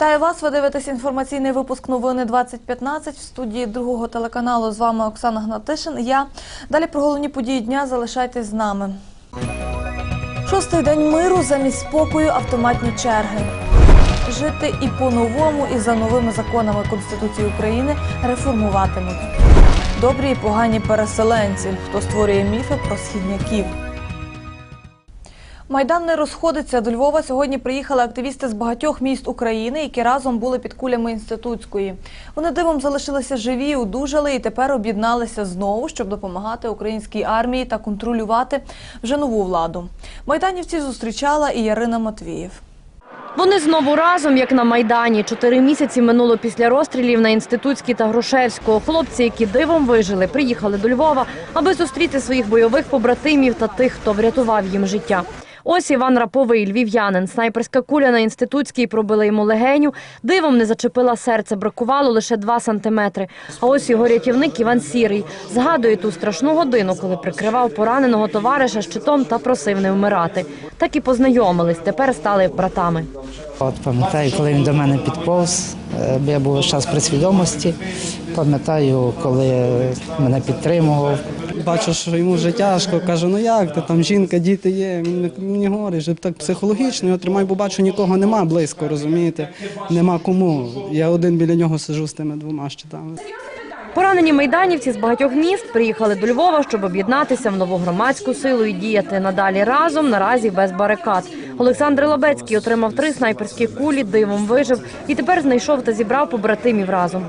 Вітаю вас. Ви дивитесь інформаційний випуск новини 2015 в студії другого телеканалу. З вами Оксана Гнатишин. Я далі про головні події дня. Залишайтесь з нами. Шостий день миру замість спокою автоматні черги. Жити і по-новому, і за новими законами Конституції України реформуватимуть. Добрі і погані переселенці, хто створює міфи про східняків. Майдан не розходиться. До Львова сьогодні приїхали активісти з багатьох міст України, які разом були під кулями інститутської. Вони дивом залишилися живі, одужали і тепер об'єдналися знову, щоб допомагати українській армії та контролювати вже нову владу. Майданівці зустрічала і Ярина Матвієв. Вони знову разом, як на Майдані. Чотири місяці минуло після розстрілів на Інститутській та Грушевського. Хлопці, які дивом вижили, приїхали до Львова, аби зустріти своїх бойових побратимів та тих, хто врятував їм життя. Ось Іван Раповий, львів'янин. Снайперська куля на інститутській пробила йому легеню. Дивом не зачепила серце, бракувало лише два сантиметри. А ось його рятівник Іван Сірий згадує ту страшну годину, коли прикривав пораненого товариша щитом та просив не вмирати. Так і познайомились. Тепер стали братами. От пам'ятаю, коли він до мене підповз, е, я був час при свідомості. Пам'ятаю, коли мене підтримував. Бачу, що йому вже тяжко. Кажу, ну як ти там жінка, діти є. Він мені говорить, що так психологічно його тримаю, бо бачу, нікого нема близько, розумієте? Нема кому. Я один біля нього сижу з тими двома щитами. Поранені майданівці з багатьох міст приїхали до Львова, щоб об'єднатися в нову громадську силу і діяти надалі разом, наразі без барикад. Олександр Лабецький отримав три снайперські кулі, дивом вижив і тепер знайшов та зібрав побратимів разом.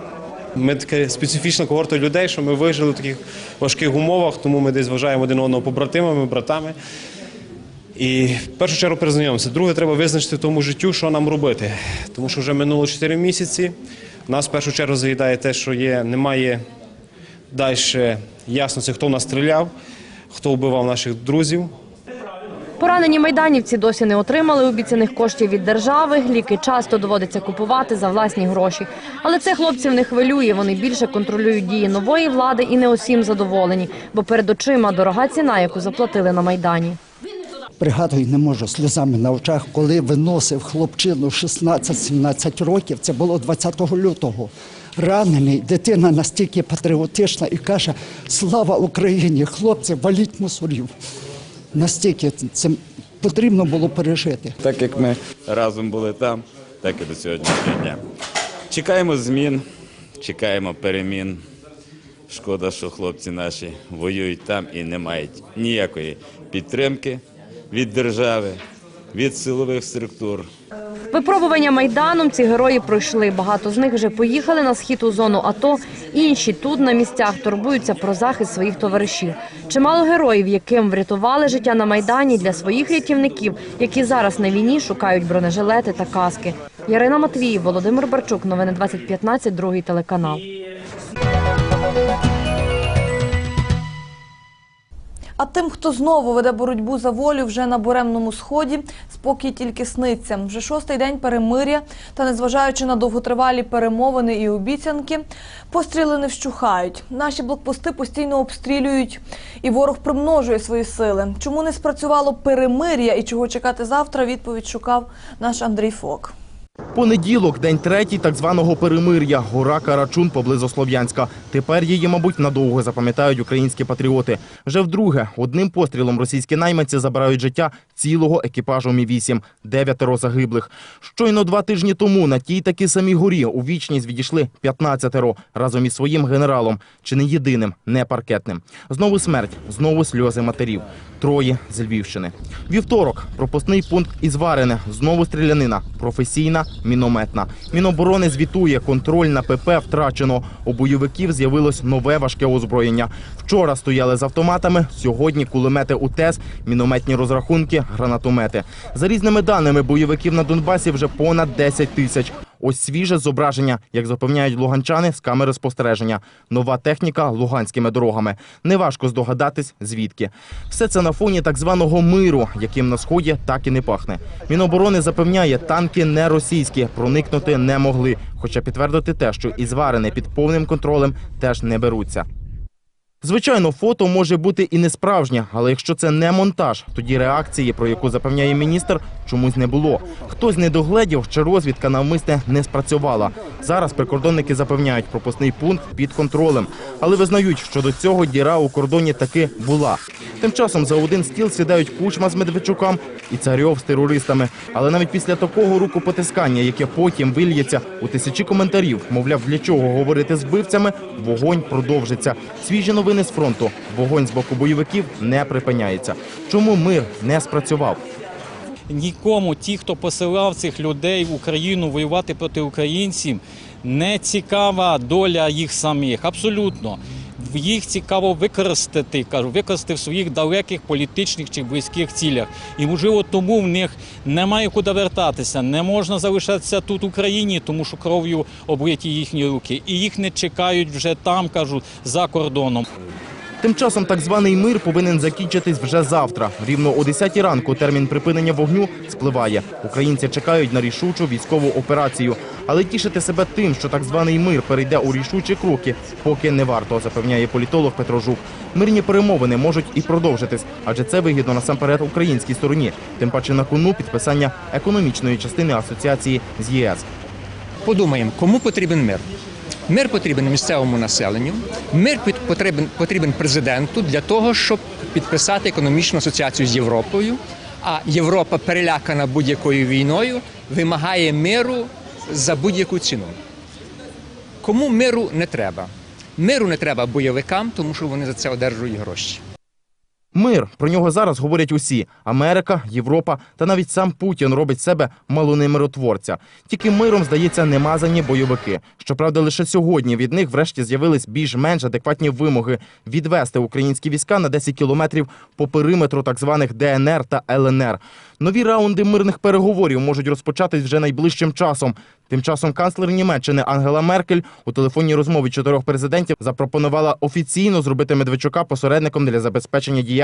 Ми така специфічна когорта людей, що ми вижили в таких важких умовах, тому ми десь вважаємо один одного побратимами, братами. І в першу чергу перезнайомимося. Друге, треба визначити в тому життю, що нам робити. Тому що вже минуло 4 місяці. Нас в першу чергу заїдає те, що є, немає далі ясності, хто в нас стріляв, хто вбивав наших друзів. Поранені майданівці досі не отримали обіцяних коштів від держави. Ліки часто доводиться купувати за власні гроші. Але це хлопців не хвилює. Вони більше контролюють дії нової влади і не усім задоволені, бо перед очима дорога ціна, яку заплатили на майдані. Пригадую, не можу сльозами на очах, коли виносив хлопчину 16-17 років, це було 20 лютого. Ранений, дитина настільки патріотична і каже: Слава Україні! Хлопці, валіть мусорів. Настільки це потрібно було пережити. Так як ми разом були там, так і до сьогоднішнього дня. Чекаємо змін, чекаємо перемін. Шкода, що хлопці наші воюють там і не мають ніякої підтримки від держави, від силових структур. Випробування майданом ці герої пройшли. Багато з них вже поїхали на схід у зону АТО. Інші тут на місцях турбуються про захист своїх товаришів. Чимало героїв, яким врятували життя на майдані для своїх рятівників, які зараз на війні шукають бронежилети та каски. Ярина Матвіїв, Володимир Барчук. Новини 2015, другий телеканал. А тим, хто знову веде боротьбу за волю вже на буремному сході, спокій тільки сниться. Вже шостий день перемиря, та незважаючи на довготривалі перемовини і обіцянки, постріли не вщухають. Наші блокпости постійно обстрілюють, і ворог примножує свої сили. Чому не спрацювало перемир'я і чого чекати завтра? Відповідь шукав наш Андрій Фок. Понеділок, день третій так званого перемир'я. Гора Карачун поблизу Слов'янська. Тепер її, мабуть, надовго запам'ятають українські патріоти. Вже вдруге одним пострілом російські найманці забирають життя цілого екіпажу Мі-8. Дев'ятеро загиблих. Щойно два тижні тому на тій такій самій горі у вічність відійшли 15-ро разом із своїм генералом, чи не єдиним, не паркетним. Знову смерть, знову сльози матерів. Троє з Львівщини. Вівторок пропускний пункт із Варене. Знову стрілянина. Професійна, мінометна. Міноборони звітує, контроль на ПП втрачено. У бойовиків з'явилось нове важке озброєння. Вчора стояли з автоматами, сьогодні кулемети УТЕС, мінометні розрахунки, гранатомети. За різними даними, бойовиків на Донбасі вже понад 10 тисяч. Ось свіже зображення, як запевняють луганчани, з камери спостереження. Нова техніка луганськими дорогами. Неважко здогадатись, звідки. Все це на фоні так званого миру, яким на сході так і не пахне. Міноборони запевняє, танки не російські, проникнути не могли. Хоча підтвердити те, що і зварене під повним контролем теж не беруться. Звичайно, фото може бути і не справжнє, але якщо це не монтаж, тоді реакції, про яку запевняє міністр, чомусь не було. Хтось не догледів, чи розвідка навмисне не спрацювала. Зараз прикордонники запевняють, пропускний пункт під контролем, але визнають, що до цього діра у кордоні таки була. Тим часом за один стіл сідають кучма з Медведчуком і царьов з терористами. Але навіть після такого рукопотискання, яке потім вильється у тисячі коментарів, мовляв, для чого говорити з вбивцями, вогонь продовжиться. Свіжі новини з фронту. Вогонь з боку бойовиків не припиняється. Чому мир не спрацював? Нікому, ті, хто посилав цих людей в Україну воювати проти українців, не цікава доля їх самих. Абсолютно. Їх цікаво використати, кажу, використати в своїх далеких політичних чи близьких цілях. І можливо тому в них немає куди вертатися. Не можна залишатися тут в Україні, тому що кров'ю облиті їхні руки. І їх не чекають вже там, кажу, за кордоном. Тим часом так званий мир повинен закінчитись вже завтра. Рівно о 10 ранку термін припинення вогню спливає. Українці чекають на рішучу військову операцію. Але тішити себе тим, що так званий мир перейде у рішучі кроки, поки не варто, запевняє політолог Петро Жук. Мирні перемовини можуть і продовжитись, адже це вигідно насамперед українській стороні. Тим паче на кону підписання економічної частини асоціації з ЄС. Подумаємо, кому потрібен мир. Мир потрібен місцевому населенню, мир потрібен, потрібен президенту для того, щоб підписати економічну асоціацію з Європою. А Європа, перелякана будь-якою війною, вимагає миру за будь-яку ціну. Кому миру не треба? Миру не треба бойовикам, тому що вони за це одержують гроші. Мир про нього зараз говорять усі: Америка, Європа та навіть сам Путін робить себе малини миротворця. Тільки миром здається немазані бойовики. Щоправда, лише сьогодні від них врешті з'явились більш-менш адекватні вимоги відвести українські війська на 10 кілометрів по периметру так званих ДНР та ЛНР. Нові раунди мирних переговорів можуть розпочатись вже найближчим часом. Тим часом канцлер Німеччини Ангела Меркель у телефонній розмові чотирьох президентів запропонувала офіційно зробити Медведчука посередником для забезпечення діяльності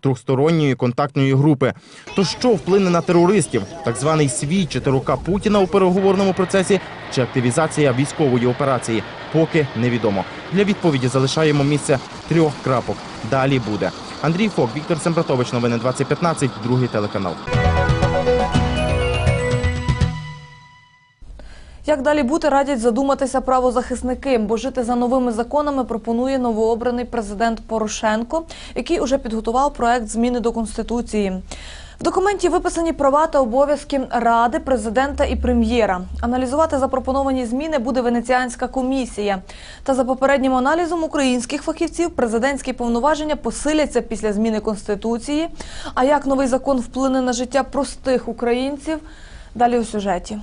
трьохсторонньої контактної групи. То що вплине на терористів? Так званий свій чи Путіна у переговорному процесі чи активізація військової операції? Поки невідомо. Для відповіді залишаємо місце трьох крапок. Далі буде. Андрій Фок, Віктор Сембратович, новини 2015, другий телеканал. Як далі бути, радять задуматися правозахисники, бо жити за новими законами пропонує новообраний президент Порошенко, який уже підготував проект зміни до конституції. В документі виписані права та обов'язки ради, президента і прем'єра. Аналізувати запропоновані зміни буде венеціанська комісія. Та за попереднім аналізом українських фахівців президентські повноваження посиляться після зміни конституції. А як новий закон вплине на життя простих українців? Далі у сюжеті.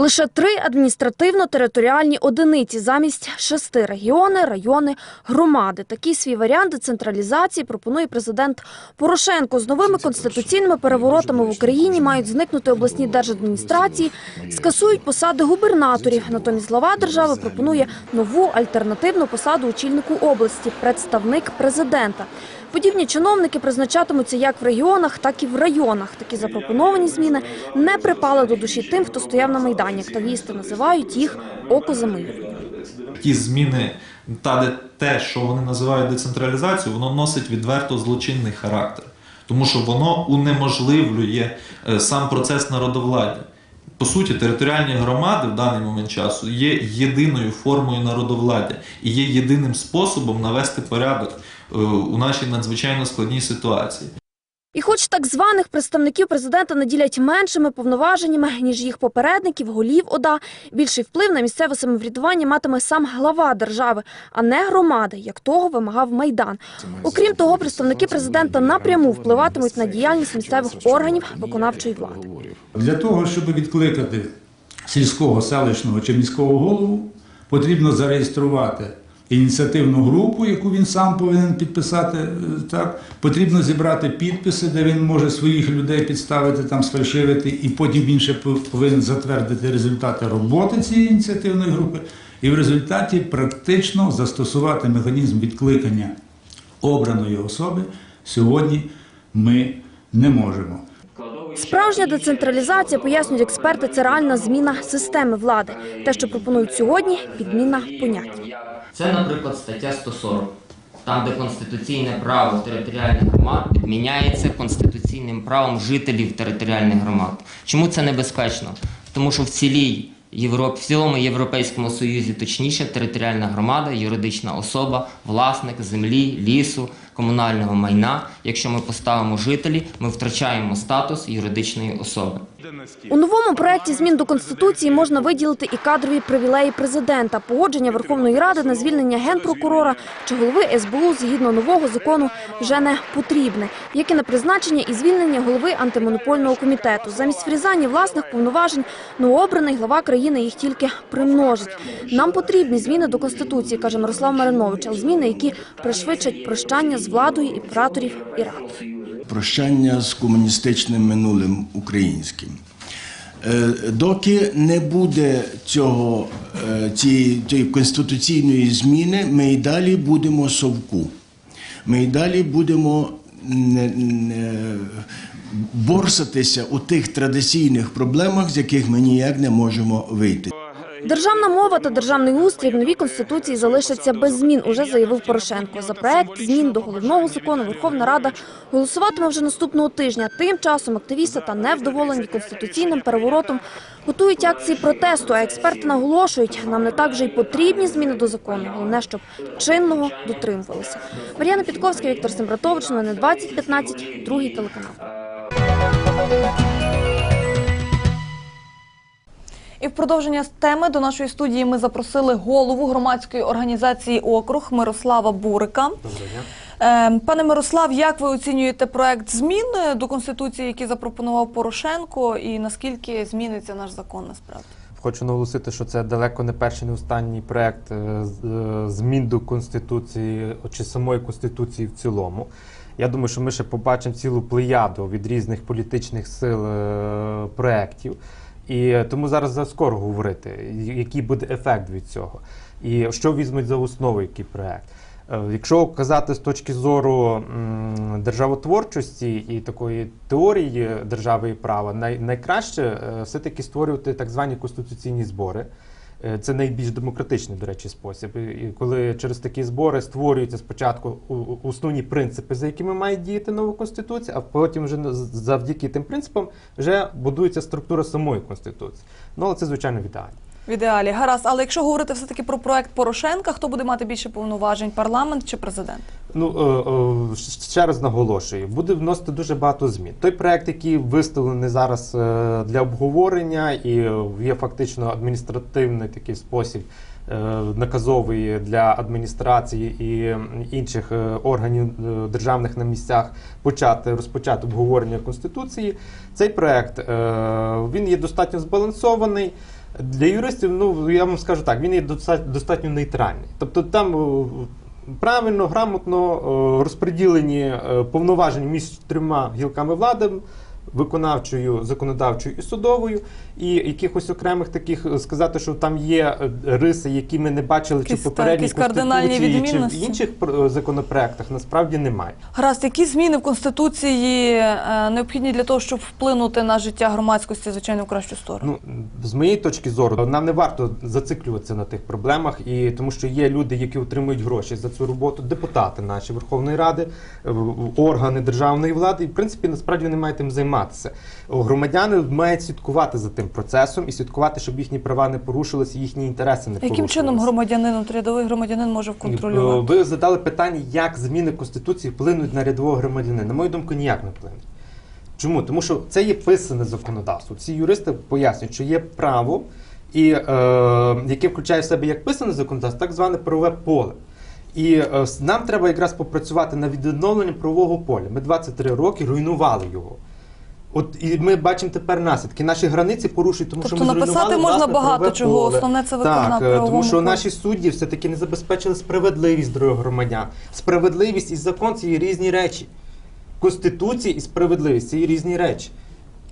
Лише три адміністративно-територіальні одиниці замість шести регіони, райони, громади. Такий свій варіант децентралізації пропонує президент Порошенко. З новими конституційними переворотами в Україні мають зникнути обласні держадміністрації, скасують посади губернаторів. Натомість глава держави пропонує нову альтернативну посаду очільнику області представник президента. Подібні чиновники призначатимуться як в регіонах, так і в районах. Такі запропоновані зміни не припали до душі тим, хто стояв на майдані. Активісти називають їх око ті зміни, та де те, що вони називають децентралізацією, воно носить відверто злочинний характер, тому що воно унеможливлює е, сам процес народовладдя. По суті, територіальні громади в даний момент часу є єдиною формою народовладдя і є єдиним способом навести порядок у нашій надзвичайно складній ситуації. І хоч так званих представників президента наділять меншими повноваженнями, ніж їх попередників, голів ОДА, більший вплив на місцеве самоврядування матиме сам глава держави, а не громади, як того вимагав Майдан. Окрім того, представники президента напряму впливатимуть на діяльність місцевих органів виконавчої влади. Для того, щоб відкликати сільського, селищного чи міського голову, потрібно зареєструвати ініціативну групу, яку він сам повинен підписати. е, Так, потрібно зібрати підписи, де він може своїх людей підставити, там сфальшивити, і потім він ще повинен затвердити результати роботи цієї ініціативної групи, і в результаті практично застосувати механізм відкликання обраної особи сьогодні ми не можемо. Справжня децентралізація, пояснюють експерти, це реальна зміна системи влади. Те, що пропонують сьогодні, підміна понять. Це, наприклад, стаття 140. там, де конституційне право територіальних громад підміняється конституційним правом жителів територіальних громад. Чому це небезпечно? Тому що в цілій Європі, в цілому Європейському Союзі, точніше, територіальна громада, юридична особа, власник землі, лісу, комунального майна. Якщо ми поставимо жителі, ми втрачаємо статус юридичної особи. У новому проекті змін до Конституції можна виділити і кадрові привілеї президента, погодження Верховної Ради на звільнення генпрокурора чи голови СБУ згідно нового закону вже не потрібне, як і на призначення і звільнення голови антимонопольного комітету. Замість врізання власних повноважень новообраний глава країни їх тільки примножить. Нам потрібні зміни до Конституції, каже Мирослав Маринович, але зміни, які пришвидшать прощання з владою імператорів і рад. Прощання з комуністичним минулим українським. Е, Доки не буде цього, е, цієї, цієї конституційної зміни, ми і далі будемо совку. Ми і далі будемо не, не, борсатися у тих традиційних проблемах, з яких ми ніяк не можемо вийти. Державна мова та державний устрій в новій конституції залишаться без змін, уже заявив Порошенко. За проект змін до головного закону Верховна Рада голосуватиме вже наступного тижня. Тим часом активісти та невдоволені конституційним переворотом готують акції протесту. А експерти наголошують, нам не так вже й потрібні зміни до закону. Головне, щоб чинного дотримувалися. Мар'яна Підковська, Віктор Сембратович, новини 2015, другий телеканал. І в продовження теми до нашої студії ми запросили голову громадської організації Округ Мирослава Бурика. Е, Пане Мирослав, як ви оцінюєте проект змін е, до конституції, який запропонував Порошенко, і наскільки зміниться наш закон насправді? Хочу наголосити, що це далеко не перший, не останній проект е, змін до конституції чи самої конституції в цілому. Я думаю, що ми ще побачимо цілу плеяду від різних політичних сил проєктів. І тому зараз заскоро говорити, який буде ефект від цього, і що візьмуть за основу який проект. Е, Якщо казати з точки зору державотворчості і такої теорії держави і права, най, найкраще е, все-таки створювати так звані конституційні збори. Е, Це найбільш демократичний, до речі, спосіб. І- коли через такі збори створюються спочатку основні принципи, за якими має діяти нова конституція, а потім вже завдяки тим принципам вже будується структура самої конституції. Ну але це звичайно в ідеалі. В ідеалі, гаразд. Але якщо говорити все-таки про проект Порошенка, хто буде мати більше повноважень парламент чи президент? Ну е, е, ще раз наголошую, буде вносити дуже багато змін. Той проект, який виставлений зараз е, для обговорення, і є фактично адміністративний такий спосіб. Наказовий для адміністрації і інших органів державних на місцях почати розпочати обговорення конституції. Цей проект він є достатньо збалансований. Для юристів, ну я вам скажу так, він є доста- достатньо нейтральний. Тобто там е, правильно, грамотно е, розподілені е, повноваження між трьома гілками влади. Виконавчою, законодавчою і судовою, і якихось окремих таких е, сказати, що там є е, риси, які ми не бачили чи в так, попередній конституції, чи в інших е, законопроектах, насправді немає. Гаразд, які зміни в конституції необхідні для того, щоб вплинути на життя громадськості, звичайно, в кращу сторону? Ну, з моєї точки зору, нам не варто зациклюватися на тих проблемах, і тому що є люди, які отримують гроші за цю роботу, депутати наші Верховної Ради, органи державної влади, і в принципі насправді вони мають тим займатися. Громадяни мають слідкувати за тим процесом і слідкувати, щоб їхні права не порушилися, їхні інтереси не Яким порушилися. чином громадянин, рядовий громадянин може контролювати? Ви задали питання, як зміни Конституції вплинуть на рядового громадянина. На мою думку, ніяк не вплинуть. Чому? Тому що це є писане законодавство. Ці юристи пояснюють, що є право, і, е, яке включає в себе як писане законодавство, так зване правове поле. І е, нам треба якраз попрацювати над відновленням правового поля. Ми 23 роки руйнували його. От і ми бачимо тепер наслідки. Наші границі порушують, тому Тобто що ми написати зруйнували, можна власне, багато чого, поле. основне це виконати Так, е, тому що наші судді все-таки не забезпечили справедливість здоров'я громадян. Справедливість і закон це є різні речі. Конституція і справедливість це є різні речі.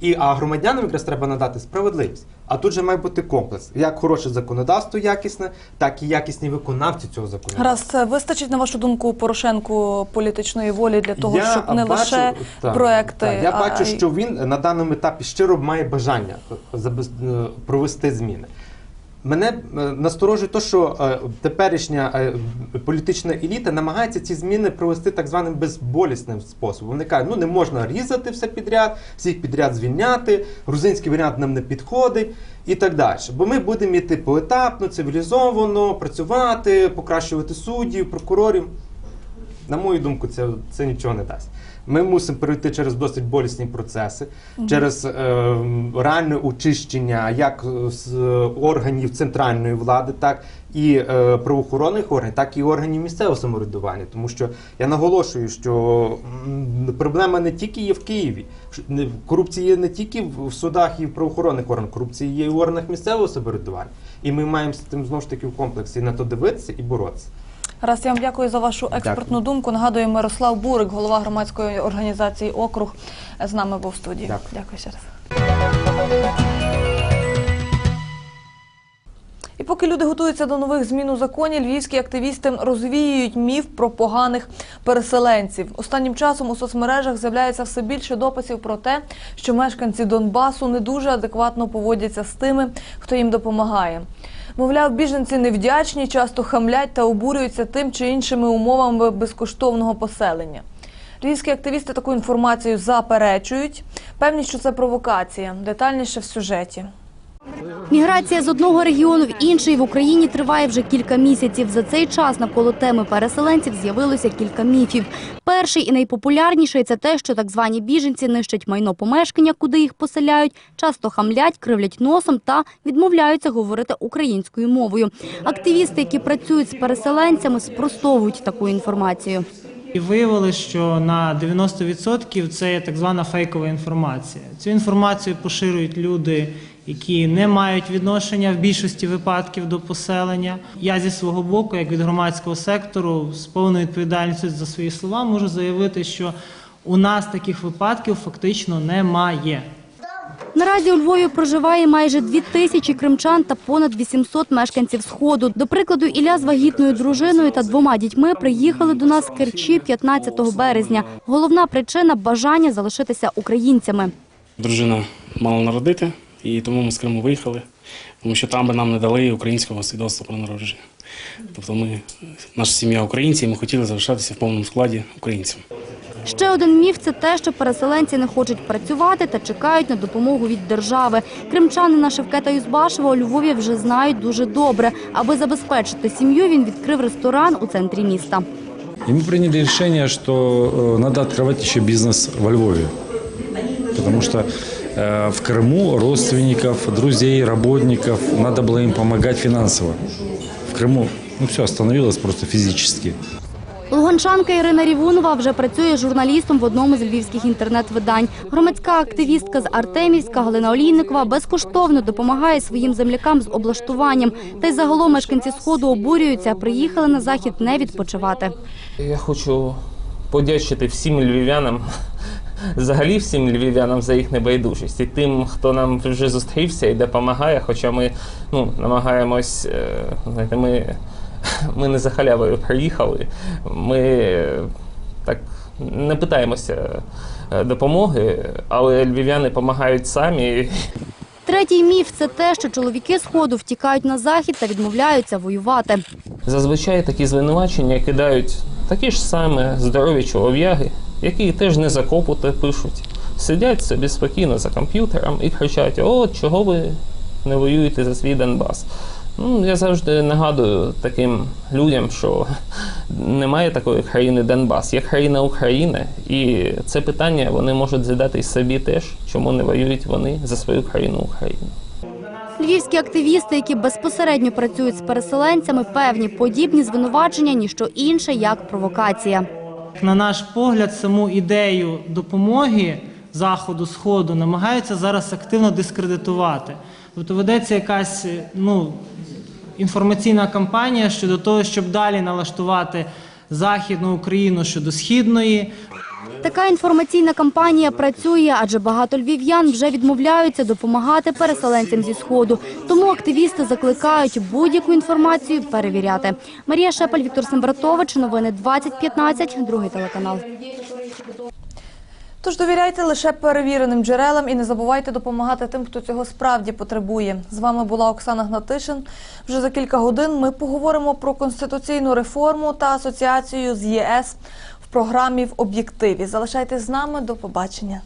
І, а громадянам якраз треба надати справедливість. А тут же має бути комплекс. Як хороше законодавство якісне, так і якісні виконавці цього законодавства. Раз вистачить, на вашу думку, Порошенку політичної волі для того, Я щоб не бачу- лише та, проекти, Та, я а бачу, що він на даному етапі щиро має бажання забез- е, провести зміни. Мене е, насторожує те, що е, теперішня е, політична еліта намагається ці зміни провести так званим безболісним способом. Вони кажуть, ну не можна різати все підряд, всіх підряд звільняти, грузинський варіант нам не підходить і так далі. Бо ми будемо йти поетапно, цивілізовано, працювати, покращувати суддів, прокурорів. На мою думку, це, це нічого не дасть. Ми мусимо пройти через досить болісні процеси, Мгм. через е, реальне очищення як з органів центральної влади, так і е, правоохоронних органів, так і органів місцевого самоврядування. Тому що я наголошую, що проблема не тільки є в Києві. Корупція є не тільки в судах і в правоохоронних органах, корупція є і в органах місцевого самоврядування. І ми маємо з тим знову ж таки в комплексі на то дивитися і боротися. Раз я вам дякую за вашу експертну думку. Нагадую, Мирослав Бурик, голова громадської організації Округ, з нами був в студії. Дякую. Дякую ще раз. І поки люди готуються до нових змін у законі, львівські активісти розвіюють міф про поганих переселенців. Останнім часом у соцмережах з'являється все більше дописів про те, що мешканці Донбасу не дуже адекватно поводяться з тими, хто їм допомагає. Мовляв, біженці невдячні, часто хамлять та обурюються тим чи іншими умовами безкоштовного поселення. Львівські активісти таку інформацію заперечують. Певні, що це провокація. Детальніше в сюжеті. Міграція з одного регіону в інший в Україні триває вже кілька місяців. За цей час навколо теми переселенців з'явилося кілька міфів. Перший і найпопулярніший це те, що так звані біженці нищать майно помешкання, куди їх поселяють, часто хамлять, кривлять носом та відмовляються говорити українською мовою. Активісти, які працюють з переселенцями, спростовують таку інформацію. І виявилось, що на 90% це так звана фейкова інформація. Цю інформацію поширюють люди, які не мають відношення в більшості випадків до поселення. Я зі свого боку, як від громадського сектору, з повною відповідальністю за свої слова, можу заявити, що у нас таких випадків фактично немає. Наразі у Львові проживає майже дві тисячі кримчан та понад 800 мешканців Сходу. До прикладу, Ілля з вагітною дружиною та двома дітьми приїхали до нас з Керчі 15 березня. Головна причина – бажання залишитися українцями. Дружина мала народити, і тому ми з Криму виїхали, тому що там би нам не дали українського свідоцтва про народження. Тобто ми, наша сім'я українці, і ми хотіли залишатися в повному складі українцями. Ще один міф – це те, що переселенці не хочуть працювати та чекають на допомогу від держави. Кримчанина Шевкета Юзбашева у Львові вже знають дуже добре. Аби забезпечити сім'ю, він відкрив ресторан у центрі міста. И мы приняли решение, что э, надо открывать еще бизнес во Львове. Потому что э, в Крыму родственников, друзей, работников надо было им помогать финансово. В Крыму ну, все остановилось просто физически. Луганчанка Ірина Рівунова вже працює журналістом в одному з львівських інтернет-видань. Громадська активістка з Артемівська Галина Олійникова безкоштовно допомагає своїм землякам з облаштуванням. Та й загалом мешканці Сходу обурюються, приїхали на захід не відпочивати. Я хочу подячити всім львів'янам, взагалі всім львів'янам за їх небайдужість і тим, хто нам вже зустрівся і допомагає. Хоча ми ну, намагаємось, е, знаєте, ми, ми не за халявою приїхали. Ми е, так не питаємося е, допомоги, але львів'яни допомагають самі. Третій міф – це те, що чоловіки Сходу втікають на захід та відмовляються воювати. Зазвичай такі звинувачення кидають такі ж саме здорові чолов'яги, які теж не закопути пишуть. Сидять собі спокійно за комп'ютером і кричать: О, чого ви не воюєте за свій Донбас? Ну, я завжди нагадую таким людям, що немає такої країни Донбас, є країна України, і це питання вони можуть задати собі теж, чому не воюють вони за свою країну Україну. Львівські активісти, які безпосередньо працюють з переселенцями, певні подібні звинувачення – ніщо інше, як провокація. На наш погляд, саму ідею допомоги заходу сходу намагаються зараз активно дискредитувати. Тобто ведеться якась ну, інформаційна кампанія щодо того, щоб далі налаштувати західну Україну щодо східної. Така інформаційна кампанія працює, адже багато львів'ян вже відмовляються допомагати переселенцям зі Сходу. Тому активісти закликають будь-яку інформацію перевіряти. Марія Шепель, Віктор Сембратович, новини 2015, другий телеканал. Тож довіряйте лише перевіреним джерелам і не забувайте допомагати тим, хто цього справді потребує. З вами була Оксана Гнатишин. Вже за кілька годин ми поговоримо про конституційну реформу та асоціацію з ЄС в програмі в об'єктиві. Залишайтесь з нами. До побачення.